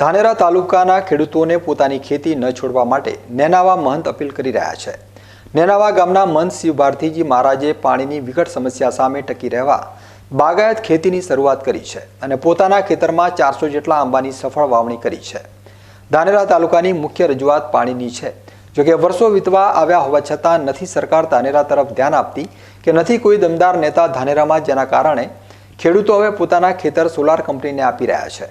ધાનેરા તાલુકાના ખેડૂતોને પોતાની ખેતી ન છોડવા માટે નેનાવા મહંત અપીલ કરી રહ્યા છે. નેનાવા ગામના મહંત શિવ ભારતીજી મહારાજે પાણીની વિકટ સમસ્યા સામે ટકી રહેવા બાગાયત ખેતીની શરૂઆત કરી છે અને પોતાના ખેતરમાં ચારસો જેટલા આંબાની સફળ વાવણી કરી છે. ધાનેરા તાલુકાની મુખ્ય રજૂઆત પાણીની છે. જોકે વર્ષો વીતવા આવ્યા હોવા છતાં નથી સરકાર ધાનેરા તરફ ધ્યાન આપતી કે નથી કોઈ દમદાર નેતા ધાનેરામાં જેના કારણે ખેડૂતો હવે પોતાના ખેતર સોલાર કંપનીને આપી રહ્યા છે.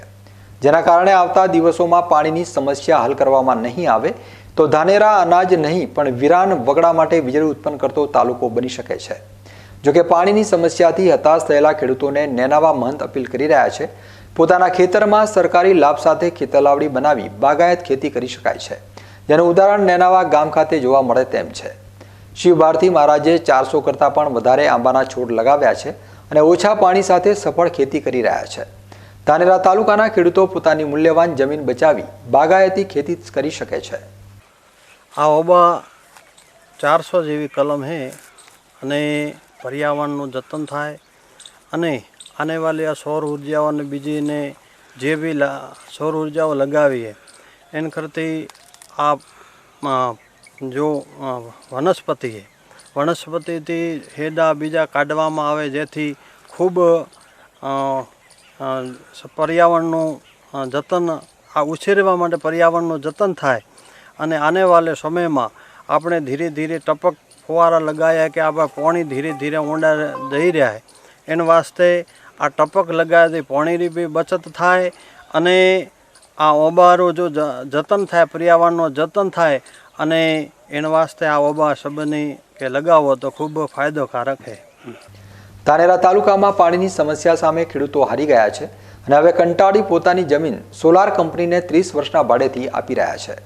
જેના કારણે આવતા દિવસોમાં પાણીની સમસ્યા હલ કરવામાં નહીં આવે, તો ધાનેરા અનાજ નહીં, પણ વિરાન વગડા માટે વીજળી ઉત્પન્ન કરતો તાલુકો બની શકે છે. જોકે પાણીની સમસ્યાથી હતાશ થયેલા ખેડૂતોને નેનાવા મહંત અપીલ કરી રહ્યા છે. પોતાના ખેતરમાં સરકારી લાભ સાથે ખેતલાવડી બનાવી બાગાયત ખેતી કરી શકાય છે. જેનું ઉદાહરણ નેનાવા ગામ ખાતે જોવા મળે તેમ છે. શિવ ભારતી મહારાજે ચારસો કરતાં પણ વધારે આંબાના છોડ લગાવ્યા છે અને ઓછા પાણી સાથે સફળ ખેતી કરી રહ્યા છે. ધાનેરા તાલુકાના ખેડૂતો પોતાની મૂલ્યવાન જમીન બચાવી બાગાયતી ખેતી કરી શકે છે. આ ઓબા ચારસો જેવી કલમ છે અને પર્યાવરણનું જતન થાય અને આને વાલી આ સૌર ઉર્જાઓ અને બીજીને જે બી સૌર ઉર્જાઓ લગાવીએ, એને કરતી આ જો વનસ્પતિ છે વનસ્પતિથી હેડા બીજા કાઢવામાં આવે જેથી ખૂબ પર્યાવરણનું જતન, આ ઉછેરવા માટે પર્યાવરણનું જતન થાય અને આને વાલે સમયમાં આપણે ધીરે ધીરે ટપક ફુવારા લગાવ્યા કે આપણે પાણી ધીરે ધીરે ઊંડા જઈ રહ્યા એના વાસ્તે આ ટપક લગાવ્યાથી પાણીની બી બચત થાય અને આ ઓબારો જો જતન થાય, પર્યાવરણનું જતન થાય અને એના વાસ્તે આ ઓબા શબ્દની કે લગાવો તો ખૂબ ફાયદોકારક છે ધાનેરા તાલુકામાં પાણીની સમસ્યા સામે ખેડૂતો હારી ગયા છે અને હવે કંટાળી પોતાની જમીન સોલાર કંપનીને ત્રીસ વર્ષના ભાડેથી આપી રહ્યા છે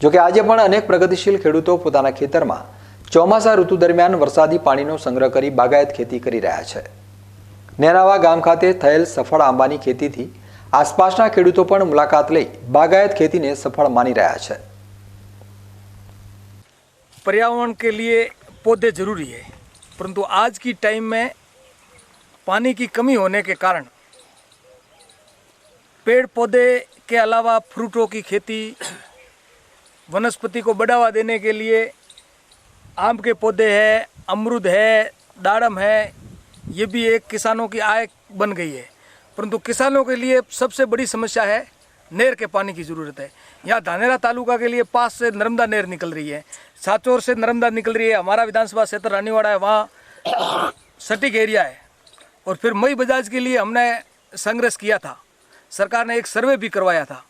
જોકે આજે પણ અનેક પ્રગતિશીલ ખેડૂતો પોતાના ખેતરમાં ચોમાસા ઋતુ દરમિયાન વરસાદી પાણીનો સંગ્રહ કરી બાગાયત ખેતી કરી રહ્યા છે નેનાવા ગામ ખાતે થયેલ સફળ આંબાની ખેતીથી આસપાસના ખેડૂતો પણ મુલાકાત લઈ બાગાયત ખેતીને સફળ માની રહ્યા છે पर्यावरण के लिए पौधे जरूरी है परंतु आज की टाइम में पानी की कमी होने के कारण पेड़ पौधे के अलावा फ्रूटों की खेती, वनस्पति को बढ़ावा देने के लिए आम के पौधे हैं, अमरूद है, दाड़म है, ये भी एक किसानों की आय बन गई है। परंतु किसानों के लिए सबसे बड़ी समस्या है नहर के पानी की ज़रूरत है। यहाँ धानेरा तालुका के लिए पास से नर्मदा नहर निकल रही है। साचौर से नर्मदा निकल रही है। हमारा विधानसभा क्षेत्र रानीवाड़ा है, वहाँ सटीक एरिया है। और फिर मई बजाज के लिए हमने संघर्ष किया था। सरकार ने एक सर्वे भी करवाया था।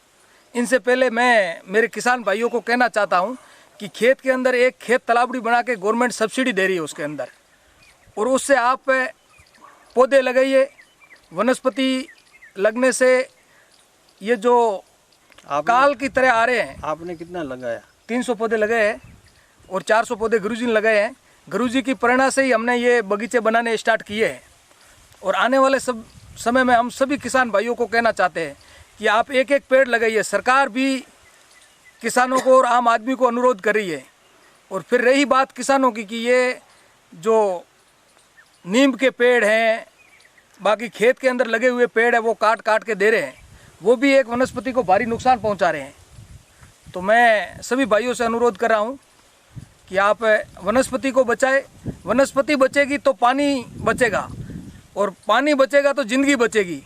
इनसे पहले मैं मेरे किसान भाइयों को कहना चाहता हूँ कि खेत के अंदर एक खेत तालाबड़ी बना के गवर्नमेंट सब्सिडी दे रही है उसके अंदर। और उससे आप पौधे लगाइए वनस्पति लगने से ये जो काल की तरह आ रहे हैं। आपने कितना लगाया? तीन सौ पौधे लगाए हैं और चार सौ पौधे गुरुजी ने लगाए हैं। गुरुजी की प्रेरणा से ही हमने ये बगीचे बनाने स्टार्ट किए हैं। और आने वाले सब समय में हम सभी किसान भाइयों को कहना चाहते हैं कि आप एक एक पेड़ लगाइए। सरकार भी किसानों को और आम आदमी को अनुरोध कर रही है। और फिर रही बात किसानों की कि ये जो नीम के पेड़ हैं, बाकी खेत के अंदर लगे हुए पेड़ है, वो काट काट के दे रहे हैं। वो भी एक वनस्पति को भारी नुकसान पहुँचा रहे हैं। तो मैं सभी भाइयों से अनुरोध कर रहा हूँ कि आप वनस्पति को बचाए। वनस्पति बचेगी तो पानी बचेगा। और पानी बचेगा तो जिंदगी बचेगी